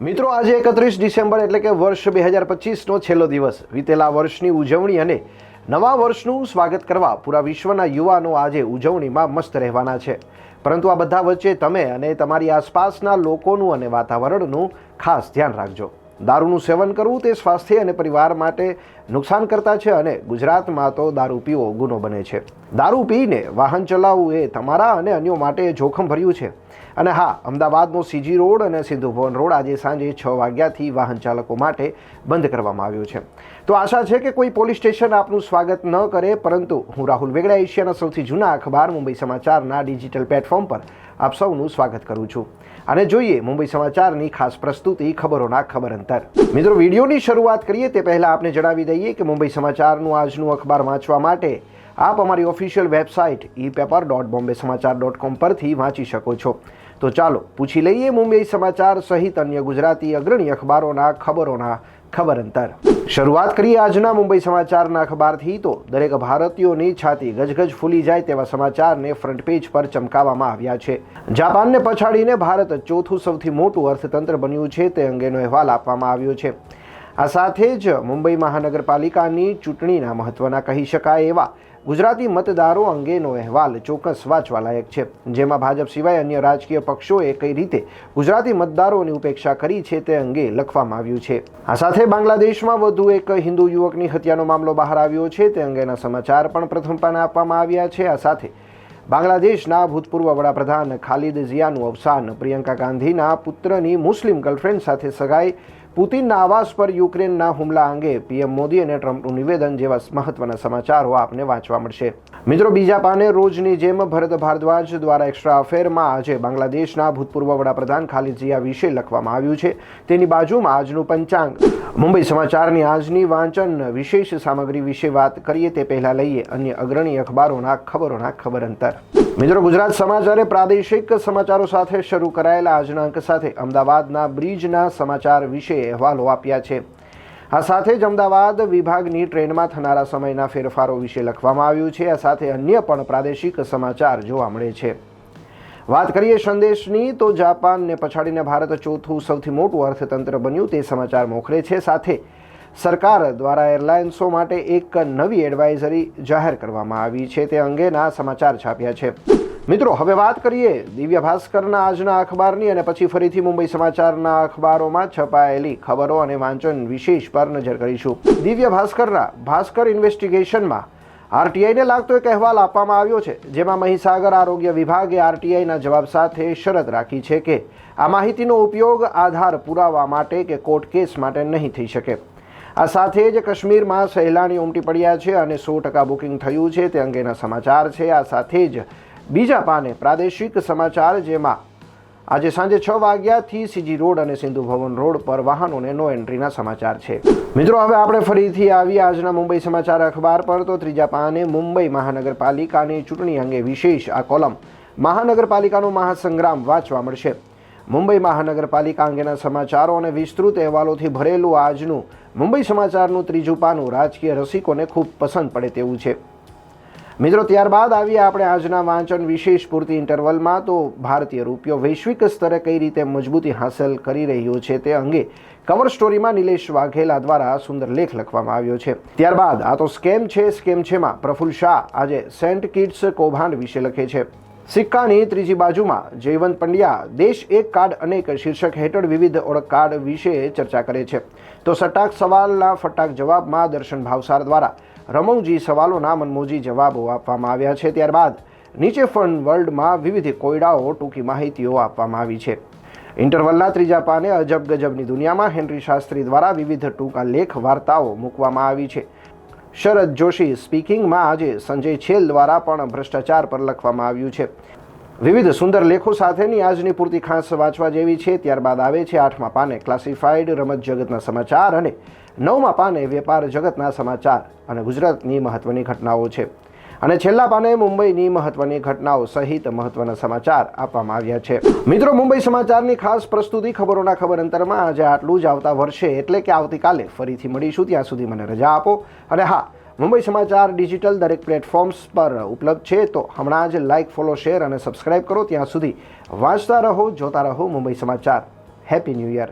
મિત્રો, આજે એકત્રીસ ડિસેમ્બર એટલે કે વર્ષ બે હજાર પચીસનો છેલ્લો દિવસ. વીતેલા વર્ષની ઉજવણી અને નવા વર્ષનું સ્વાગત કરવા પૂરા વિશ્વના યુવાનો આજે ઉજવણીમાં મસ્ત રહેવાના છે. પરંતુ આ બધા વચ્ચે તમે અને તમારી આસપાસના લોકોનું અને વાતાવરણનું ખાસ ધ્યાન રાખજો. દારૂનું સેવન કરવું તે સ્વાસ્થ્ય અને પરિવાર માટે નુકસાન કરતા છે અને ગુજરાતમાં તો દારૂ પીવો ગુનો બને છે. દારૂ પીને વાહન ચલાવવું એ તમારા અને અન્યો માટે જોખમ ભર્યું છે. અને હા, અમદાવાદનો સીજી રોડ અને સિંધુ ભવન રોડ આજે સાંજે છ વાગ્યાથી વાહન ચાલકો માટે બંધ કરવામાં આવ્યો છે. તો આશા છે કે કોઈ પોલીસ સ્ટેશન આપનું સ્વાગત ન કરે, પરંતુ હું રાહુલ વેગડા, એશિયાના સૌથી જૂના અખબાર, મુંબઈ સમાચારના ડિજિટલ પ્લેટફોર્મ પર આપ સૌનું સ્વાગત કરું છું. અને જોઈએ મુંબઈ સમાચારની ખાસ પ્રસ્તુતિ ખબરોના ખબર અંતર મિત્રો, વિડીયોની શરૂઆત કરીએ તે પહેલાં આપને જણાવી દઈએ કે મુંબઈ સમાચારનું આજનું અખબાર વાંચવા માટે આપ અમારી official website e paper dot Bombay Samachar dot com પરથી વાંચી શકો છો. તો ચાલો પૂછી લઈએ મુંબઈ સમાચાર સહિત અન્ય ગુજરાતી અગ્રણી અખબારોના ખબરોના ખબર અંતર. શરૂઆત કરીએ આજના મુંબઈ સમાચારના અખબારથી તો દરેક ભારતીયોની છાતી ગજગજ ફૂલી જાય તેવા સમાચારને ફ્રન્ટ પેજ પર ચમકાવવામાં આવ્યા છે. જાપાનને પછાડીને ભારત ચોથું સૌથી મોટું અર્થતંત્ર બન્યું છે તે અંગેનો અહેવાલ આપવામાં આવ્યો છે. આ સાથે જ મુંબઈ મહાનગરપાલિકાની ચૂંટણીના મહત્વના કહી શકાય એવા ગુજરાતી મતદારો અંગેનો અહેવાલ ચોક્કસ વાંચવા લાયક છે. જેમાં ભાજપ સિવાય અન્ય રાજકીય પક્ષોએ કઈ રીતે ગુજરાતી મતદારોની ઉપેક્ષા કરી છે તે અંગે લખવામાં આવ્યું છે. આ સાથે બાંગ્લાદેશમાં વધુ એક હિન્દુ યુવકની હત્યાનો મામલો બહાર આવ્યો છે. તે અંગેના સમાચાર પણ પ્રથમ પાને આપવામાં આવ્યા છે. આ સાથે બાંગ્લાદેશના ભૂતપૂર્વ વડાપ્રધાન ખાલિદ ઝિયાનું અવસાન. પ્રિયંકા ગાંધીના પુત્રની મુસ્લિમ ગર્લફ્રેન્ડ સાથે સગાઈ પુતિનના આવાસ પર યુક્રેનના હુમલા અંગે પીએમ મોદી અને ટ્રમ્પનું નિવેદન જેવા મહત્વના સમાચારો આપને વાંચવા મળશે. મિત્રો, બીજા પાને રોજની જેમ ભરત ભારદ્વાજ દ્વારા એક્સ્ટ્રા અફેરમાં આજે બાંગ્લાદેશના ભૂતપૂર્વ વડાપ્રધાન ખાલિદ જિયા વિશે લખવામાં આવ્યું છે. તેની બાજુમાં આજનું પંચાંગ. મુંબઈ સમાચારની આજની વાંચન વિશેષ સામગ્રી વિશે વાત કરીએ તે પહેલાં લઈએ અન્ય અગ્રણી અખબારોના ખબરોના ખબર અંતર મિત્રો, ગુજરાત સમાચારે પ્રાદેશિક સમાચારો સાથે શરૂ કરાયેલા આજના અંક સાથે અમદાવાદના બ્રિજના સમાચાર વિશે અહેવાલો આપ્યા છે. આ સાથે જ અમદાવાદ વિભાગની ટ્રેનમાં થનારા સમયના ફેરફારો વિશે લખવામાં આવ્યું છે. આ સાથે અન્ય પણ પ્રાદેશિક સમાચાર જોવા મળે છે. વાત કરીએ સંદેશની, તો જાપાનને પછાડીને ભારત ચોથું સૌથી મોટું અર્થતંત્ર બન્યું તે સમાચાર મોખરે છે. સાથે સરકાર દ્વારા એરલાઇન્સો માટે એક નવી એડવાઇઝરી જાહેર કરવામાં આવી છે. તે અંગેના સમાચાર છાપ્યા છે. મિત્રો, હવે વાત કરીએ દિવ્ય ભાસ્કરના આજના અખબારની અને પછી ફરીથી મુંબઈ સમાચારના અખબારોમાં છપાયેલી ખબરો અને વાંચન વિશેષ પર નજર કરીશું. દિવ્ય ભાસ્કરના ભાસ્કર ઇન્વેસ્ટિગેશનમાં આરટીઆઈને લાગતો એક અહેવાલ આપવામાં આવ્યો છે, જેમાં મહીસાગર આરોગ્ય વિભાગે આરટીઆઈના જવાબ સાથે શરત રાખી છે કે આ માહિતીનો ઉપયોગ આધાર પુરાવા માટે કે કોર્ટ કેસ માટે નહીં થઈ શકે. આ સાથે જ કાશ્મીરમાં સહેલાણી ઉમટી પડ્યા છે અને સો ટકા બુકિંગ થયું છે, તે અંગેના સમાચાર છે. આ સાથે જ બીજા પાને પ્રાદેશિક સમાચાર જેમાં આજે સાંજે છ વાગ્યાથી સીજી રોડ અને સિંધુ ભવન રોડ પર વાહનોને નો એન્ટ્રીના સમાચાર છે. મિત્રો, હવે આપણે ફરીથી આવી આજના મુંબઈ સમાચાર અખબાર પર. તો ત્રીજા પાને મુંબઈ મહાનગરપાલિકાની ચૂંટણી અંગે વિશેષ આ કોલમ મહાનગરપાલિકાનો મહાસંગ્રામ વાંચવા મળશે. મુંબઈ મહાનગરપાલિકા અંગેના સમાચારો અને વિસ્તૃત અહેવાલોથી ભરેલું આજનું મુંબઈ સમાચારનું ત્રીજું પાનું રાજકીય રસિકોને ખૂબ પસંદ પડે તેવું છે. મિત્રો, ત્યારબાદ આવીએ આપણે આજના વાંચન વિશેષ પૂરતી ઇન્ટરવલમાં તો ભારતીય રૂપિયો વૈશ્વિક સ્તરે કઈ રીતે મજબૂતી હાંસલ કરી રહ્યો છે તે અંગે કવર સ્ટોરીમાં નિલેશ વાઘેલા દ્વારા સુંદર લેખ લખવામાં આવ્યો છે. ત્યારબાદ આ તો સ્કેમ છે, સ્કેમ છેમાં. પ્રફુલ શાહ આજે સેન્ટ કિટ્સ કૌભાંડ વિશે લખે છે. સિક્કાની ત્રીજી બાજુમાં જયવંત પંડ્યા દેશ એક કાર્ડ અનેક શીર્ષક હેઠળ વિવિધ ઓળખ કાર્ડ વિશે ચર્ચા કરે છે. તો સટાક સવાલના ફટાક જવાબમાં દર્શન ભાવસાર દ્વારા રમૌજી સવાલોના મનમોજી જવાબો આપવામાં આવ્યા છે. ત્યારબાદ નીચે ફંડ વર્લ્ડમાં વિવિધ કોયડાઓ ટૂંકી માહિતીઓ આપવામાં આવી છે. ઇન્ટરવલના ત્રીજા પાને અજબ ગજબની દુનિયામાં હેનરી શાસ્ત્રી દ્વારા વિવિધ ટૂંકા લેખ વાર્તાઓ મૂકવામાં આવી છે. શરદ જોશી સ્પીકિંગમાં આજે સંજય છેલ દ્વારા પણ ભ્રષ્ટાચાર પર લખવામાં આવ્યું છે. વિવિધ સુંદર લેખો સાથેની આજની પૂરતી ખાસ વાંચવા જેવી છે. ત્યારબાદ આવે છે આઠમા પાને ક્લાસિફાઈડ રમત જગતના સમાચાર અને નવમા પાને વેપાર જગતના સમાચાર અને ગુજરાતની મહત્વની ઘટનાઓ છે. અને છેલ્લા પાને મુંબઈની મહત્વની ઘટનાઓ સહિત મહત્વના સમાચાર આપવામાં આવ્યા છે. મિત્રો, મુંબઈ સમાચારની ખાસ પ્રસ્તુતિ ખબરોના ખબર અંતરમાં આજે આટલું જ આવતા વર્ષે એટલે કે આવતીકાલે ફરીથી મળીશું. ત્યાં સુધી મને રજા આપો. અને હા મુંબઈ સમાચાર ડિજિટલ દરેક પ્લેટફોર્મ્સ પર ઉપલબ્ધ છે, તો હમણાં જ લાઇક ફોલો શેર અને સબસ્ક્રાઇબ કરો. ત્યાં સુધી વાંચતા રહો, જોતા રહો મુંબઈ સમાચાર. Happy new year